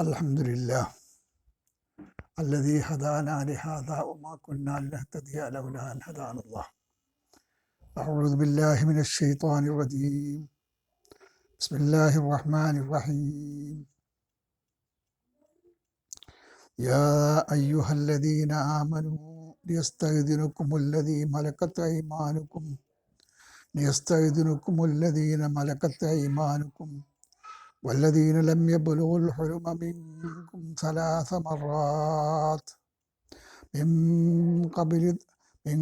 الحمد لله الذي هدانا لهذا وما كنا لنهتدي لولا أن هدانا الله. أعوذ بالله من الشيطان الرجيم. بسم الله الرحمن الرحيم. يا أيها الذين آمنوا ليستأذنكم الذي ملكت أيمانكم. ليستأذنكم الذين ملكت أيمانكم. والذين لم يبلغوا الحلم منكم ثلاث مرات. من قبل من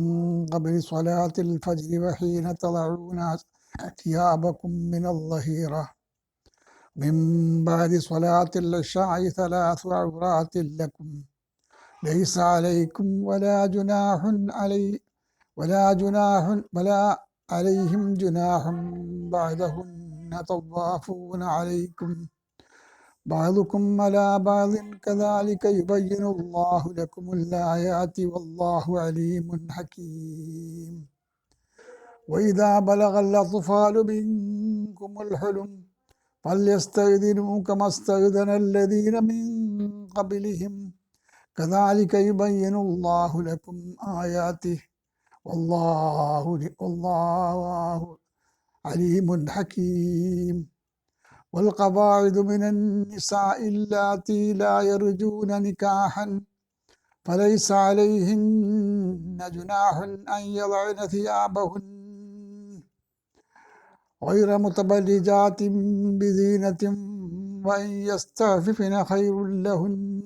قبل صلاة الفجر وحين تضعون ثيابكم من الظهيرة. من بعد صلاة العشاء ثلاث عورات لكم. ليس عليكم ولا جناح علي ولا جناح ولا عليهم جناح بعدهن. طوافون عليكم بعضكم على بعض كذلك يبين الله لكم الآيات والله عليم حكيم وإذا بلغ الأطفال منكم الحلم فليستأذنوا كما استأذن الذين من قبلهم كذلك يبين الله لكم آياته والله والله عليم حكيم. والقواعد من النساء اللاتي لا يرجون نكاحا فليس عليهن جناح أن يضعن ثيابهن. غير متبرجات بزينة وأن يستعففن خير لهن.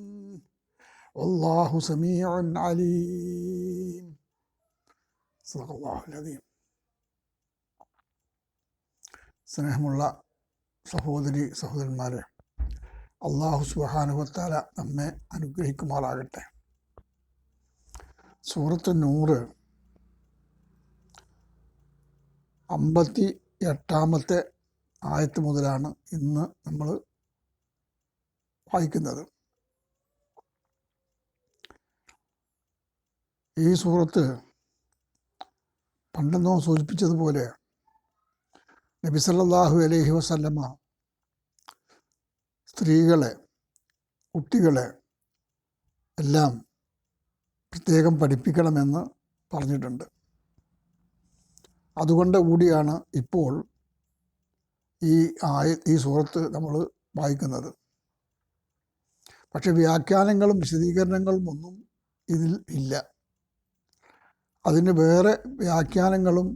والله سميع عليم. صدق الله العظيم. സ്നേഹമുള്ള സഹോദരി സഹോദരന്മാരെ അള്ളാഹു സുഹാനുഭത്താല നമ്മെ അനുഗ്രഹിക്കുമാറാകട്ടെ. സൂറത്ത് നൂറ് അമ്പത്തി എട്ടാമത്തെ ആയത്ത് മുതലാണ് ഇന്ന് നമ്മൾ വായിക്കുന്നത്. ഈ സൂറത്ത് പണ്ടെന്നോ സൂചിപ്പിച്ചതുപോലെ നബി സല്ലാഹു അലൈഹി വസല്ലമ സ്ത്രീകളെ കുട്ടികളെ എല്ലാം പ്രത്യേകം പഠിപ്പിക്കണമെന്ന് പറഞ്ഞിട്ടുണ്ട്. അതുകൊണ്ട് കൂടിയാണ് ഇപ്പോൾ ഈ ആയ ഈ സുഹൃത്ത് നമ്മൾ വായിക്കുന്നത്. പക്ഷെ വ്യാഖ്യാനങ്ങളും വിശദീകരണങ്ങളും ഒന്നും ഇതിൽ ഇല്ല. അതിന് വേറെ വ്യാഖ്യാനങ്ങളും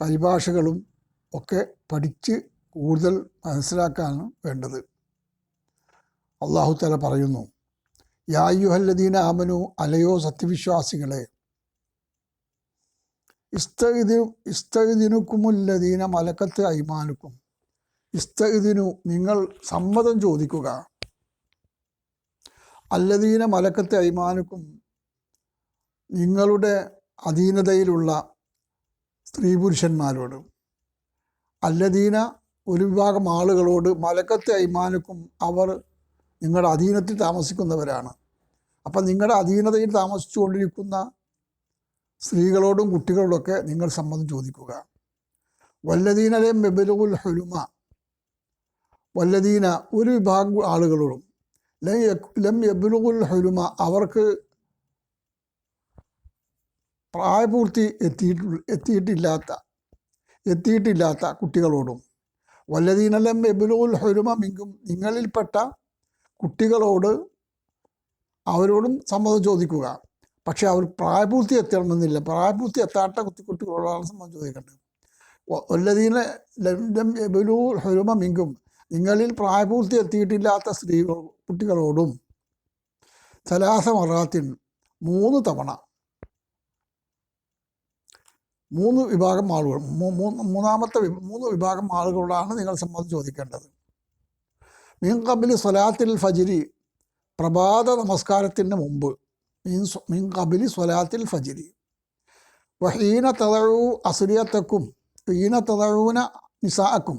പരിഭാഷകളും ഒക്കെ പഠിച്ച് കൂടുതൽ മനസ്സിലാക്കാണ് വേണ്ടത്. അള്ളാഹു തല പറയുന്നു യായുഹല്ലദീന ആമനു അലയോ സത്യവിശ്വാസികളെ ഇസ്തഇദിനു ഇസ്തഇദിനുക്കുമുല്ലദീന മലക്കത്ത് അയ്മാനുക്കും ഇസ്തഇദിനു നിങ്ങൾ സമ്മതം ചോദിക്കുക അല്ലദീന മലക്കത്ത് അയ്മാനുക്കും നിങ്ങളുടെ അധീനതയിലുള്ള സ്ത്രീ പുരുഷന്മാരോട്. അല്ലദീന ഒരു വിഭാഗം ആളുകളോട് മലക്കത്തെ അയ്മാനുക്കും അവർ നിങ്ങളുടെ അധീനത്തിൽ താമസിക്കുന്നവരാണ്. അപ്പം നിങ്ങളുടെ അധീനതയിൽ താമസിച്ചു കൊണ്ടിരിക്കുന്ന സ്ത്രീകളോടും കുട്ടികളോടൊക്കെ നിങ്ങൾ സമ്മതം ചോദിക്കുക. വല്ലദീനലെ ബെബലുൽ ഹുലുമ വല്ലദീന ഒരു വിഭാഗം ആളുകളോടും ലം യബുലുൽ ഹുലുമ അവർക്ക് പ്രായപൂർത്തി എത്തിയിട്ട് എത്തിയിട്ടില്ലാത്ത എത്തിയിട്ടില്ലാത്ത കുട്ടികളോടും. വല്ലതീനലം എബുലുൽ ഹൊരുമ മിങ്കും നിങ്ങളിൽപ്പെട്ട കുട്ടികളോട് അവരോടും സമ്മതം ചോദിക്കുക. പക്ഷേ അവർ പ്രായപൂർത്തി എത്തണമെന്നില്ല. പ്രായപൂർത്തി എത്താത്ത കുത്തി കുട്ടികളോടാണ് സമ്മതം ചോദിക്കേണ്ടത്. വല്ലതീന ലം എബുലുൽ ഹൊരുമ മിങ്കും നിങ്ങളിൽ പ്രായപൂർത്തി എത്തിയിട്ടില്ലാത്ത സ്ത്രീകൾ കുട്ടികളോടും സലാസ മറാത്തിൻ മൂന്ന് തവണ മൂന്ന് വിഭാഗം ആളുകൾ മൂന്നാമത്തെ മൂന്ന് വിഭാഗം ആളുകളോടാണ് നിങ്ങൾ സമ്മതം ചോദിക്കേണ്ടത്. മീൻ കബിൽ സ്വലാത്തിൽ ഫജിരി പ്രഭാത നമസ്കാരത്തിന് മുമ്പ് മീൻ മീൻ കബിലി സ്വലാത്തിൽ ഫജിരി. വഹീന തതഴു അസുരിയത്തക്കും ഹീന തതഴൂന നിസാക്കും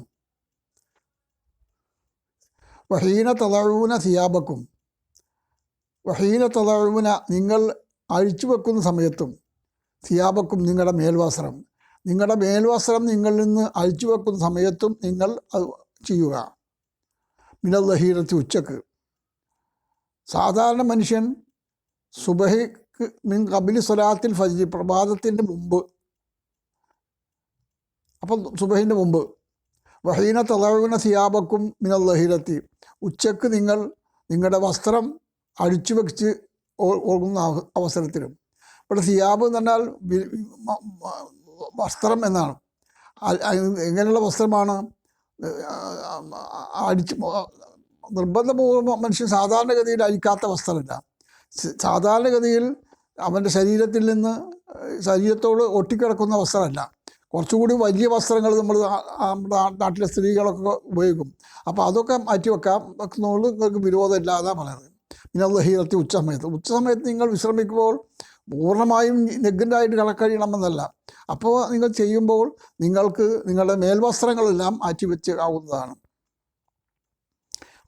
വഹീന തതഴൂന സിയാബക്കും വഹീന തതഴൂന നിങ്ങൾ അഴിച്ചു വെക്കുന്ന സമയത്തും സിയാബക്കും നിങ്ങളുടെ മേൽവസ്ത്രം നിങ്ങളുടെ മേൽവസ്ത്രം നിങ്ങളിൽ നിന്ന് അഴിച്ചു വെക്കുന്ന സമയത്തും നിങ്ങൾ അത് ചെയ്യുക മിനല്ലഹീരത്തി ഉച്ചയ്ക്ക് സാധാരണ മനുഷ്യൻ സുബഹിക്ക് മിൻ കബിലി സ്വലാത്തിൽ ഫജി പ്രഭാതത്തിന്റെ മുമ്പ് അപ്പം സുബഹിന്റെ മുമ്പ് വഹീന തലവിന സിയാബക്കും മിനല്ലഹീരത്തി ഉച്ചയ്ക്ക് നിങ്ങൾ നിങ്ങളുടെ വസ്ത്രം അഴിച്ചു വെച്ച് ഓർക്കുന്ന അവസരത്തിലും ഇവിടെ സിയാബ് എന്ന് പറഞ്ഞാൽ വസ്ത്രം എന്നാണ്. എങ്ങനെയുള്ള വസ്ത്രമാണ്? അടിച്ച് നിർബന്ധപൂർവം മനുഷ്യൻ സാധാരണഗതിയിൽ അഴിക്കാത്ത വസ്ത്രമല്ല. സാധാരണഗതിയിൽ അവന്റെ ശരീരത്തിൽ നിന്ന് ശരീരത്തോട് ഒട്ടിക്കിടക്കുന്ന വസ്ത്രമല്ല. കുറച്ചുകൂടി വലിയ വസ്ത്രങ്ങൾ നമ്മൾ നമ്മുടെ നാട്ടിലെ സ്ത്രീകളൊക്കെ ഉപയോഗിക്കും. അപ്പോൾ അതൊക്കെ മാറ്റി വെക്കാം. വെക്കുന്നതുകൊണ്ട് നിങ്ങൾക്ക് വിരോധമില്ലാതെ പറയുന്നത്. പിന്നെ അത് ഹീറത്തി ഉച്ച സമയത്ത് ഉച്ച സമയത്ത് നിങ്ങൾ വിശ്രമിക്കുമ്പോൾ പൂർണമായും നെഗ്ഗന്റായിട്ട് കളക്കഴിയണമെന്നല്ല അപ്പോൾ നിങ്ങൾ ചെയ്യുമ്പോൾ നിങ്ങൾക്ക് നിങ്ങളുടെ മേൽവസ്ത്രങ്ങളെല്ലാം മാറ്റി വെച്ച് ആവുന്നതാണ്.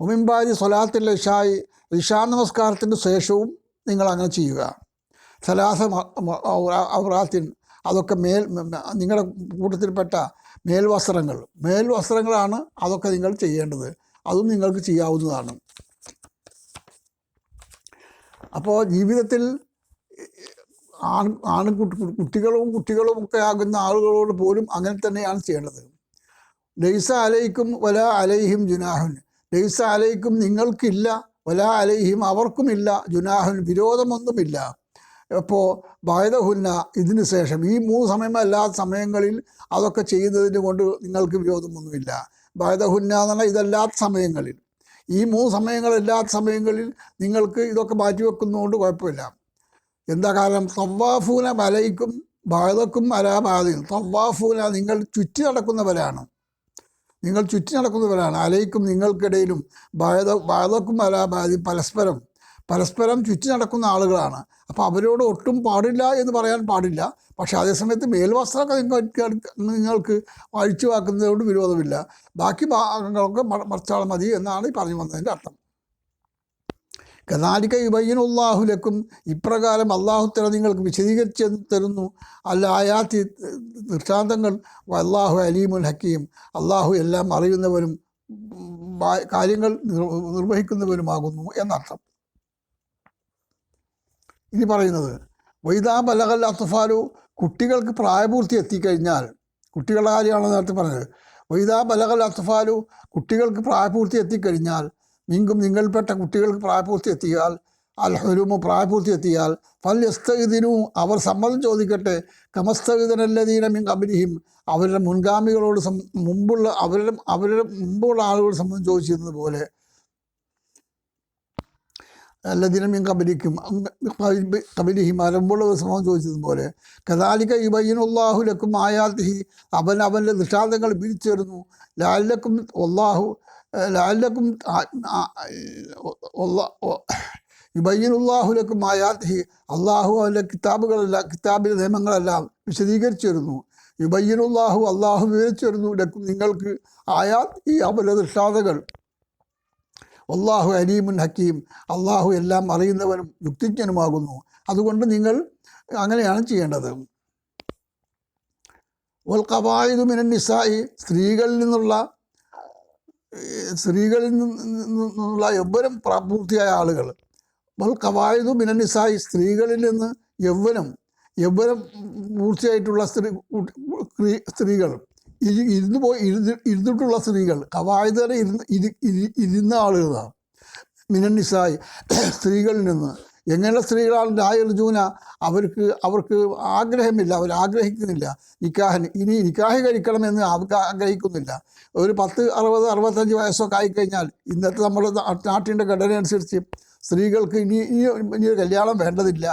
ഉമിമ്പാരി സ്വലാത്തിൽ ഇഷായി ഇഷാ നമസ്കാരത്തിന് ശേഷവും നിങ്ങൾ അങ്ങനെ ചെയ്യുക. സലാസ ഔറാത്തിൻ അതൊക്കെ മേൽ നിങ്ങളുടെ കൂട്ടത്തിൽപ്പെട്ട മേൽവസ്ത്രങ്ങൾ. മേൽവസ്ത്രങ്ങളാണ് അതൊക്കെ നിങ്ങൾ ചെയ്യേണ്ടത്. അതും നിങ്ങൾക്ക് ചെയ്യാവുന്നതാണ്. അപ്പോൾ ജീവിതത്തിൽ ആൺ ആണ് കുട്ടികളും കുട്ടികളും ഒക്കെ ആകുന്ന ആളുകളോട് പോലും അങ്ങനെ തന്നെയാണ് ചെയ്യേണ്ടത്. ലൈസ അലൈക്കും വല അലൈഹിം ജുനാഹുൻ. ലൈസ അലൈക്കും നിങ്ങൾക്കില്ല വല അലൈഹിം അവർക്കുമില്ല ജുനാഹുൻ വിരോധമൊന്നുമില്ല. അപ്പോൾ ബായതഹുന്ന ഇതിന് ശേഷം ഈ മൂന്ന് സമയമല്ലാത്ത സമയങ്ങളിൽ അതൊക്കെ ചെയ്യുന്നതിന് കൊണ്ട് നിങ്ങൾക്ക് വിരോധമൊന്നുമില്ല. ബായതഹുന്ന എന്ന് പറഞ്ഞാൽ ഇതല്ലാത്ത സമയങ്ങളിൽ. ഈ മൂന്ന് സമയങ്ങളല്ലാത്ത സമയങ്ങളിൽ നിങ്ങൾക്ക് ഇതൊക്കെ മാറ്റിവെക്കുന്നതുകൊണ്ട് കുഴപ്പമില്ല. എന്താ കാരണം? തവ്വാഫൂന മലയിക്കും ബാധക്കും അലാബാധയും തവ്വാഫൂന നിങ്ങൾ ചുറ്റി നടക്കുന്നവരാണ്. നിങ്ങൾ ചുറ്റി നടക്കുന്നവരാണ്. അലയ്ക്കും നിങ്ങൾക്കിടയിലും ബാധ ബാധക്കും അലാബാധി പരസ്പരം. പരസ്പരം ചുറ്റി നടക്കുന്ന ആളുകളാണ്. അപ്പോൾ അവരോട് ഒട്ടും പാടില്ല എന്ന് പറയാൻ പാടില്ല. പക്ഷേ അതേസമയത്ത് മേൽവസ്ത്രമൊക്കെ നിങ്ങൾക്ക് നിങ്ങൾക്ക് അഴിച്ചു വാക്കുന്നതുകൊണ്ട് വിരോധമില്ല. ബാക്കി ഭാഗങ്ങളൊക്കെ മറച്ചാൽ മതി എന്നാണ് ഈ പറഞ്ഞു വന്നതിന്റെ അർത്ഥം. കഥാലിക്ക യുബയ്യനുല്ലാഹുലക്കും ഇപ്രകാരം അള്ളാഹുത്തല നിങ്ങൾക്ക് വിശദീകരിച്ച് തരുന്നു. അല്ല ആയാത്തി ദൃഷ്ടാന്തങ്ങൾ അള്ളാഹു അലീമുൽ ഹക്കീം. അള്ളാഹു എല്ലാം അറിയുന്നവരും കാര്യങ്ങൾ നിർവഹിക്കുന്നവരുമാകുന്നു എന്നർത്ഥം. ഇനി പറയുന്നത് വൈദാ ബലകൽ അത്തുഫാലു കുട്ടികൾക്ക് പ്രായപൂർത്തി എത്തിക്കഴിഞ്ഞാൽ കുട്ടികളുടെ കാര്യമാണ് നേരത്തെ പറഞ്ഞത്. വൈദാ ബലകൽ അത്തുഫാലു കുട്ടികൾക്ക് പ്രായപൂർത്തി എത്തിക്കഴിഞ്ഞാൽ മിങ്കും നിങ്ങൾപ്പെട്ട കുട്ടികൾക്ക് പ്രായപൂർത്തി എത്തിയാൽ അൽ പ്രായപൂർത്തി എത്തിയാൽ ഫൽ എസ്തഇദിനു അവർ സമ്മതം ചോദിക്കട്ടെ. കമസ്തഇദനല്ലദീന മിൻ കബലിഹിം അവരുടെ മുൻഗാമികളോട് മുമ്പുള്ള അവരുടെ അവരുടെ മുമ്പുള്ള ആളുകളോട് സമ്മതം ചോദിച്ചിരുന്നത് പോലെ. അല്ലദിനം കബലിക്കും കബലിഹിം അരമ്പുള്ള സംഭവം ചോദിച്ചതുപോലെ കഥാലിക ഇബയ്യനുല്ലാഹു ലക്കും ആയാത്തിഹി അവൻ അവന്റെ ദൃഷ്ടാന്തങ്ങൾ പിരിച്ചെടുന്നു ലാലക്കും ഒല്ലാഹു ലാലക്കും ഇബയ്യനുല്ലാഹു ലക്കും ആയാത്തി അള്ളാഹു അവന്റെ കിതാബുകളെല്ലാം കിതാബിലെ നിയമങ്ങളെല്ലാം വിശദീകരിച്ചു വരുന്നു ഉള്ളാഹു അള്ളാഹു വിവരിച്ചു വരുന്നു ലക്കും നിങ്ങൾക്ക് ആയാത്ത് ഈ അവന്റെ ദൃഷ്ടാന്തങ്ങൾ അള്ളാഹു അലീമുൻ ഹക്കീം അള്ളാഹു എല്ലാം അറിയുന്നവനും യുക്തിജ്ഞനുമാകുന്നു. അതുകൊണ്ട് നിങ്ങൾ അങ്ങനെയാണ് ചെയ്യേണ്ടത്. വൽ കവായുദ് മിനൻ നിസായി സ്ത്രീകളിൽ നിന്നുള്ള സ്ത്രീകളിൽ നിന്നുള്ള യൗവനം പ്രാപൂർത്തിയായ ആളുകൾ. വൽ കവായുദ് മിനനിസായി സ്ത്രീകളിൽ നിന്ന് യൗവനം യൗവനം പൂർത്തിയായിട്ടുള്ള സ്ത്രീ സ്ത്രീകൾ ഇരി ഇരുന്ന് പോയി ഇരുന്ന് ഇരുന്നിട്ടുള്ള സ്ത്രീകൾ കവായുധരെ ഇരുന്ന് ഇരി ഇരി- ഇരുന്ന ആളുകളാണ്. മിനനിസായി സ്ത്രീകളിൽ നിന്ന് എങ്ങനെയുള്ള സ്ത്രീകളാണ് രായർജൂന അവർക്ക് അവർക്ക് ആഗ്രഹമില്ല അവർ ആഗ്രഹിക്കുന്നില്ല. നിക്കാഹിന് ഇനി നിക്കാഹ് കഴിക്കണമെന്ന് അവർക്ക് ആഗ്രഹിക്കുന്നില്ല. ഒരു പത്ത് അറുപത് അറുപത്തഞ്ച് വയസ്സൊക്കെ ആയിക്കഴിഞ്ഞാൽ ഇന്നത്തെ നമ്മുടെ നാട്ടിന്റെ ഘടന അനുസരിച്ച് സ്ത്രീകൾക്ക് ഇനി ഇനി കല്യാണം വേണ്ടതില്ല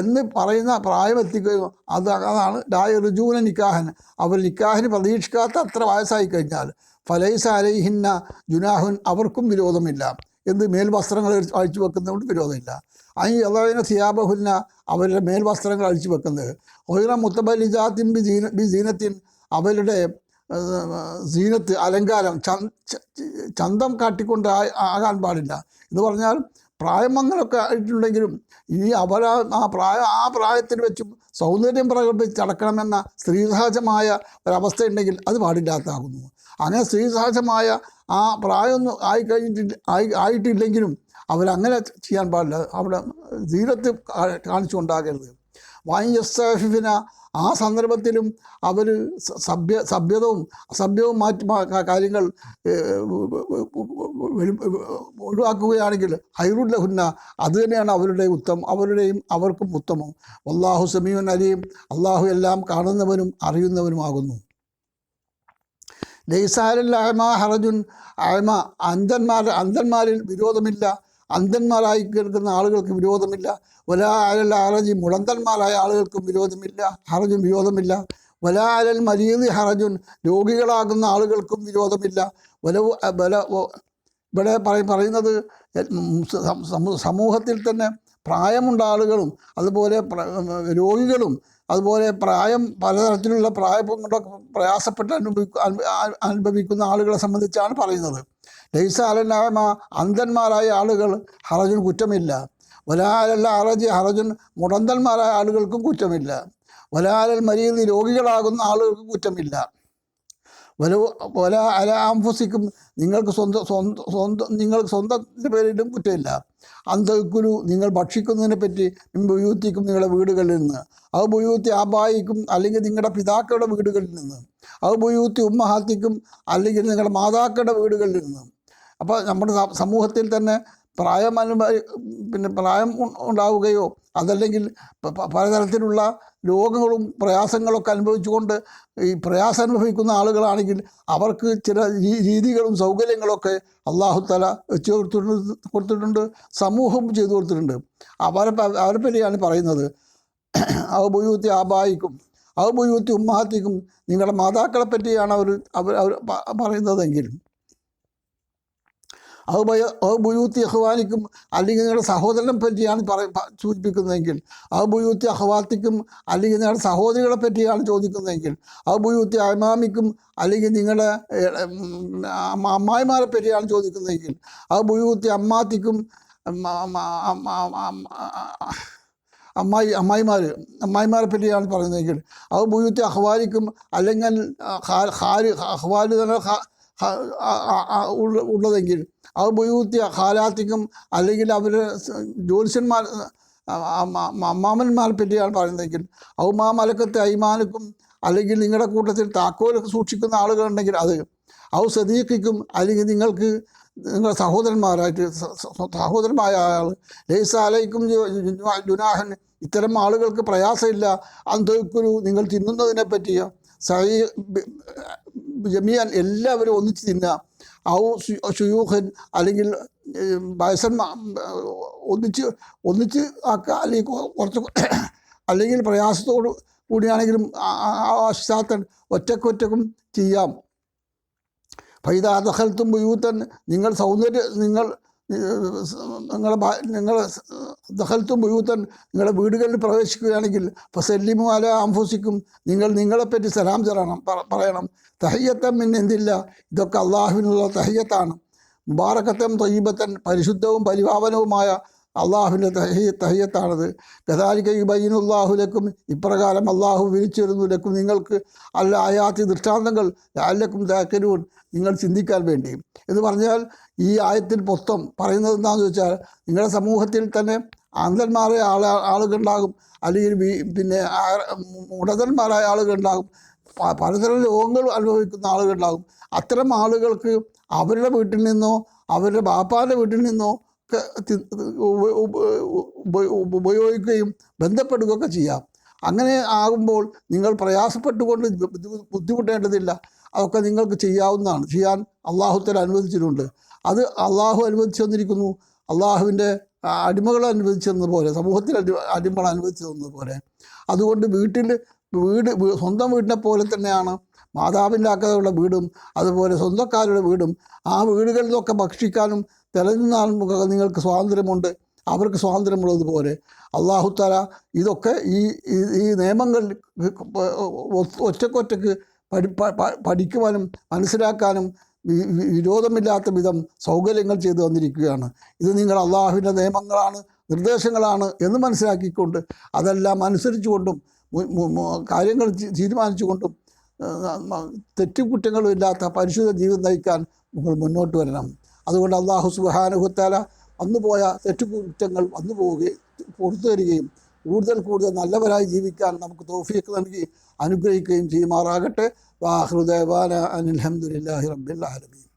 എന്ന് പറയുന്ന പ്രായം എത്തിക്കുകയും അത് അതാണ് ഡായ ഋജൂന നിക്കാഹൻ അവർ നിക്കാഹിന് പ്രതീക്ഷിക്കാത്ത അത്ര വയസ്സായി കഴിഞ്ഞാൽ ഫലൈസ അലൈഹിന്ന ജുനാഹുൻ അവർക്കും വിരോധമില്ല. എന്ത് മേൽവസ്ത്രങ്ങൾ അഴിച്ചു വെക്കുന്നതുകൊണ്ട് വിരോധമില്ല. അയി എല്ലാവരും സിയാബഹുന്ന അവരുടെ മേൽവസ്ത്രങ്ങൾ അഴിച്ചു വെക്കുന്നത്. ഒഹിറ മുത്തബലിജാത്തിൻ ബി ജീന ബി ജീനത്തിൻ അവരുടെ സീനത്ത് അലങ്കാരം ചന്തം കാട്ടിക്കൊണ്ട് ആകാൻ പാടില്ല. എന്ന് പറഞ്ഞാൽ പ്രായമങ്ങളൊക്കെ ആയിട്ടുണ്ടെങ്കിലും ഇനി അവർ ആ പ്രായ ആ പ്രായത്തിൽ വെച്ചും സൗന്ദര്യം പ്രകടിപ്പിച്ച് നടക്കണമെന്ന സ്ത്രീസഹജമായ ഒരവസ്ഥയുണ്ടെങ്കിൽ അത് പാടില്ലാത്താകുന്നു അങ്ങനെ സ്ത്രീസഹജമായ ആ പ്രായമൊന്നും ആയി കഴിഞ്ഞിട്ടില്ല ആയി ആയിട്ടില്ലെങ്കിലും അവരങ്ങനെ ചെയ്യാൻ പാടില്ല. അവിടെ ധീരത്ത് കാ- കാണിച്ചുകൊണ്ടാകരുത്. വായിഫിന ആ സന്ദർഭത്തിലും അവർ സഭ്യ സഭ്യതവും അസഭ്യവും മാറ്റി കാര്യങ്ങൾ ഒഴിവാക്കുകയാണെങ്കിൽ ഹൈറുല്ലഹുന്ന അത് തന്നെയാണ് അവരുടെ ഉത്തമം അവരുടെയും അവർക്കും ഉത്തമം. അള്ളാഹു സമീവൻ അലിയും അള്ളാഹു എല്ലാം കാണുന്നവനും അറിയുന്നവനുമാകുന്നു. ലൈസാലിൽ അഹമ ഹറജുൻ അഹമ അന്ധന്മാർ അന്ധന്മാരിൽ വിരോധമില്ല. അന്ധന്മാരായി കേൾക്കുന്ന ആളുകൾക്ക് വിരോധമില്ല. ഒലാ അലൽ ഹറജി മുളന്തന്മാരായ ആളുകൾക്കും വിരോധമില്ല. ഹറജുൻ വിരോധമില്ല. വലാ അലൽ മരീതി ഹറജുൻ രോഗികളാകുന്ന ആളുകൾക്കും വിരോധമില്ല. വല ബല ഇവിടെ പറയും പറയുന്നത് സമൂഹത്തിൽ തന്നെ പ്രായമുണ്ട ആളുകളും അതുപോലെ രോഗികളും അതുപോലെ പ്രായം പലതരത്തിലുള്ള പ്രായം കൊണ്ടൊക്കെ പ്രയാസപ്പെട്ട് അനുഭവിക്കുന്ന അനുഭവിക്കുന്ന ആളുകളെ സംബന്ധിച്ചാണ് പറയുന്നത്. ലൈസ അലനാമ അന്ധന്മാരായ ആളുകൾ ഹറജുൻ കുറ്റമില്ല. വലാലല്ല ഹറജ് ഹറജുൻ മുടന്തന്മാരായ ആളുകൾക്കും കുറ്റമില്ല. വലാലൽ മരീതി രോഗികളാകുന്ന ആളുകൾക്കും കുറ്റമില്ല. വല വല അല അംഫുസിക്കും നിങ്ങൾക്ക് സ്വന്തം സ്വന്തം സ്വന്തം നിങ്ങൾക്ക് സ്വന്തത്തിന്റെ പേരിലും കുറ്റമില്ല. അന്തക്കുരു നിങ്ങൾ ഭക്ഷിക്കുന്നതിനെ പറ്റി ബുയൂത്തിക്കും നിങ്ങളുടെ വീടുകളിൽ നിന്ന്. അത് ബുയൂത്തി ആബായിക്കും അല്ലെങ്കിൽ നിങ്ങളുടെ പിതാക്കളുടെ വീടുകളിൽ നിന്ന്. അത് ബുയൂത്തി ഉമ്മഹാത്തിക്കും അല്ലെങ്കിൽ നിങ്ങളുടെ മാതാക്കളുടെ വീടുകളിൽ നിന്ന്. അപ്പോൾ നമ്മുടെ സമൂഹത്തിൽ തന്നെ പ്രായം അനുഭവ പിന്നെ പ്രായം ഉണ്ടാവുകയോ അതല്ലെങ്കിൽ പലതരത്തിലുള്ള രോഗങ്ങളും പ്രയാസങ്ങളൊക്കെ അനുഭവിച്ചുകൊണ്ട് ഈ പ്രയാസം അനുഭവിക്കുന്ന ആളുകളാണെങ്കിൽ അവർക്ക് ചില രീതികളും സൗകര്യങ്ങളൊക്കെ അള്ളാഹുത്തല വെച്ച് കൊടുത്തിട്ടുണ്ട് കൊടുത്തിട്ടുണ്ട് സമൂഹം ചെയ്തു കൊടുത്തിട്ടുണ്ട്. അവരെ അവരെ പറ്റിയാണ് പറയുന്നത്. ഔബുയൂത്തി ആബായിക്കും ഔബുയൂത്തി ഉമ്മഹാത്തിക്കും നിങ്ങളുടെ മാതാക്കളെ പറ്റിയാണ് അവർ അവർ പറയുന്നതെങ്കിൽ ഔബയ ഔബുയൂത്തി അഹ്വാനിക്കും അല്ലെങ്കിൽ നിങ്ങളുടെ സഹോദരനെ പറ്റിയാണ് പറ സൂചിപ്പിക്കുന്നതെങ്കിൽ ഔബുയൂത്തി അഹ്വാത്തിക്കും അല്ലെങ്കിൽ നിങ്ങളുടെ സഹോദരികളെ പറ്റിയാണ് ചോദിക്കുന്നതെങ്കിൽ ഔബുയൂത്തി അമാമിക്കും അല്ലെങ്കിൽ നിങ്ങളുടെ അമ്മായിമാരെ പറ്റിയാണ് ചോദിക്കുന്നതെങ്കിൽ ഔബുയൂത്തി അമ്മാത്തിക്കും അമ്മ- അമ്മ- അമ്മ- അമ്മ- അമ്മായി അമ്മായിമാർ അമ്മായിമാരെ പറ്റിയാണ് പറയുന്നതെങ്കിൽ അത് ബുയൂത്തി അഹ്വാലിക്കും അല്ലെങ്കിൽ ഹാര് അഹ്വാൽ തന്നെ ഉള്ളതെങ്കിൽ അത് ഉപയോഗിക്കുക ഹാലാത്തിക്കും അല്ലെങ്കിൽ അവർ ജ്യോത്സ്യന്മാർ അമ്മാമന്മാരെ പറ്റിയാണ് പറയുന്നതെങ്കിൽ ഔമാ മലക്കത്തെ അല്ലെങ്കിൽ നിങ്ങളുടെ കൂട്ടത്തിൽ താക്കോൽ സൂക്ഷിക്കുന്ന ആളുകളുണ്ടെങ്കിൽ അത് ഔ സദീഖിക്കും അല്ലെങ്കിൽ നിങ്ങൾക്ക് നിങ്ങളുടെ സഹോദരന്മാരായിട്ട് സഹോദരമായ ആൾ ലൈസ അലൈക്കും ജുനാഹൻ ഇത്തരം ആളുകൾക്ക് പ്രയാസമില്ല. അന്തൊരു നിങ്ങൾ തിന്നുന്നതിനെ പറ്റിയ സൈ ജമിയാൻ എല്ലാവരും ഒന്നിച്ച് തിന്നുക ഔ ഷുയൂഹൻ അല്ലെങ്കിൽ വയസ്സൻ ഒന്നിച്ച് ഒന്നിച്ച് ആക്കുക അല്ലെങ്കിൽ കുറച്ച് അല്ലെങ്കിൽ പ്രയാസത്തോട് കൂടിയാണെങ്കിലും ആശ്വാത്തൻ ഒറ്റക്കൊറ്റക്കും ചെയ്യാം. ഫൈദാ ദഖൽത്തും ബുയൂത്തൻ നിങ്ങൾ സൗന്ദര്യ നിങ്ങൾ ഏഹ്, നിങ്ങളെ നിങ്ങൾ ദഹൽത്തും ബുയൂത്തൻ നിങ്ങളുടെ വീടുകളിൽ പ്രവേശിക്കുകയാണെങ്കിൽ ഫസല്ലിമു അല അംഫുസിക്കും നിങ്ങൾ നിങ്ങളെപ്പറ്റി സലാം പറ- പറയണം. തഹയ്യത്തം എന്തില്ല ഇതൊക്കെ അള്ളാഹുവിനുള്ള തഹയ്യത്താണ്. മുബാറക്കത്തം തൊയ്യബത്തൻ പരിശുദ്ധവും പരിഭാവനവുമായ അള്ളാഹുവിന്റെ തഹയ്യ തഹയ്യത്താണത് ഗതാലിക്ക യുബൈനുല്ലാഹുലക്കും ഇപ്രകാരം അള്ളാഹു വിരിച്ചിരുന്നുലക്കും നിങ്ങൾക്ക് അല്ല ആയാത്തി ദൃഷ്ടാന്തങ്ങൾ ലാലക്കും താക്കരൂൻ നിങ്ങൾ ചിന്തിക്കാൻ വേണ്ടി. എന്ന് പറഞ്ഞാൽ ഈ ആയത്തിൽ മൊത്തം പറയുന്നത് എന്താണെന്ന് വെച്ചാൽ നിങ്ങളുടെ സമൂഹത്തിൽ തന്നെ അന്ധന്മാരായ ആള ആളുകളുണ്ടാകും അല്ലെങ്കിൽ പിന്നെ ഉടതന്മാരായ ആളുകളുണ്ടാകും പലതരം രോഗങ്ങൾ അനുഭവിക്കുന്ന ആളുകളുണ്ടാകും അത്തരം ആളുകൾക്ക് അവരുടെ വീട്ടിൽ നിന്നോ അവരുടെ ബാപ്പാന്റെ വീട്ടിൽ നിന്നോ ഉപയോഗിക്കുകയും ബന്ധപ്പെടുകയൊക്കെ ചെയ്യാം. അങ്ങനെ ആകുമ്പോൾ നിങ്ങൾ പ്രയാസപ്പെട്ടുകൊണ്ട് ബുദ്ധിമുട്ടേണ്ടതില്ല. അതൊക്കെ നിങ്ങൾക്ക് ചെയ്യാവുന്നതാണ്. ചെയ്യാൻ അള്ളാഹുത്തൽ അനുവദിച്ചിട്ടുണ്ട്. അത് അള്ളാഹു അനുവദിച്ചു തന്നിരിക്കുന്നു. അള്ളാഹുവിന്റെ അടിമകൾ അനുവദിച്ചു തന്നതുപോലെ സമൂഹത്തിൽ അടി അടിമകൾ അനുവദിച്ചു തന്നതുപോലെ അതുകൊണ്ട് വീട്ടിൽ വീട് സ്വന്തം വീടിനെ പോലെ തന്നെയാണ്. മാതാവിന്റെ അക്കതയുള്ള വീടും അതുപോലെ സ്വന്തക്കാരുടെ വീടും ആ വീടുകളിൽ നിന്നൊക്കെ ഭക്ഷിക്കാനും തെളിഞ്ഞാലും ഒക്കെ നിങ്ങൾക്ക് സ്വാതന്ത്ര്യമുണ്ട്. അവർക്ക് സ്വാതന്ത്ര്യമുള്ളതുപോലെ അള്ളാഹുത്തല ഇതൊക്കെ ഈ ഈ- നിയമങ്ങൾ ഒറ്റക്കൊറ്റക്ക് പഠി പഠിക്കുവാനും മനസ്സിലാക്കാനും വിരോധമില്ലാത്ത വിധം സൗകര്യങ്ങൾ ചെയ്തു തന്നിരിക്കുകയാണ്. ഇത് നിങ്ങൾ അള്ളാഹുവിന്റെ നിയമങ്ങളാണ് നിർദ്ദേശങ്ങളാണ് എന്ന് മനസ്സിലാക്കിക്കൊണ്ട് അതെല്ലാം അനുസരിച്ചുകൊണ്ടും കാര്യങ്ങൾ തീരുമാനിച്ചുകൊണ്ടും തെറ്റുകുറ്റങ്ങളും ഇല്ലാത്ത പരിശുദ്ധ ജീവിതം നയിക്കാൻ നിങ്ങൾ മുന്നോട്ട് വരണം. അതുകൊണ്ട് അള്ളാഹു സുബാനുഹത്താല വന്നുപോയ തെറ്റുകുറ്റങ്ങൾ വന്നു പോവുകയും പുറത്തു തരികയും കൂടുതൽ കൂടുതൽ നല്ലവരായി ജീവിക്കാൻ നമുക്ക് തോഫിയൊക്കെ നൽകി അനുഗ്രഹിക്കുകയും ചെയ്യുമാറാകട്ടെ. വാഹൃദേവാന അനിൽഹമുല്ലാഹി റബ്ബിൽ ആലമീൻ.